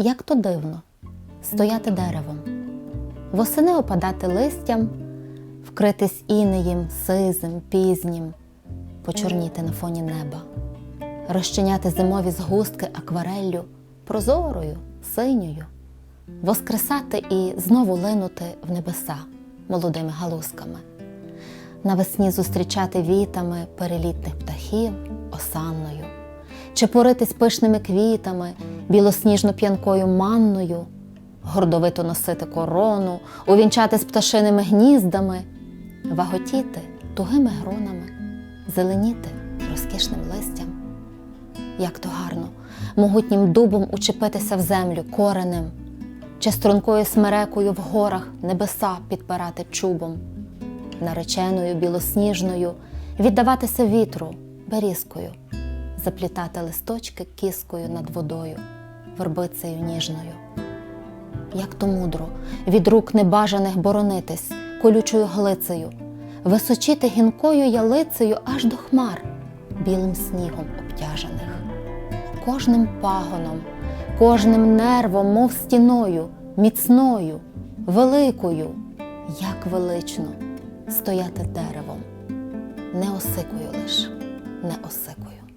Як то дивно стояти деревом, восени опадати листям, вкритись інеєм, сизим, пізнім, почорніти на фоні неба, розчиняти зимові згустки аквареллю, прозорою, синьою, воскресати і знову линути в небеса молодими галузками, навесні зустрічати вітами перелітних птахів осанною, чи поритись пишними квітами, білосніжно п'янкою манною, гордовито носити корону, увінчати з пташиними гніздами, ваготіти тугими гронами, зеленіти розкішним листям. Як то гарно, могутнім дубом учепитися в землю коренем, чи стрункою смерекою в горах небеса підпирати чубом, нареченою білосніжною віддаватися вітру берізкою, заплітати листочки кіскою над водою, вербицею ніжною. Як то мудро від рук небажаних боронитись колючою глицею, височити гінкою ялицею аж до хмар, білим снігом обтяжених кожним пагоном, кожним нервом, мов стіною, міцною, великою, як велично стояти деревом, не осикою лиш, не осикою.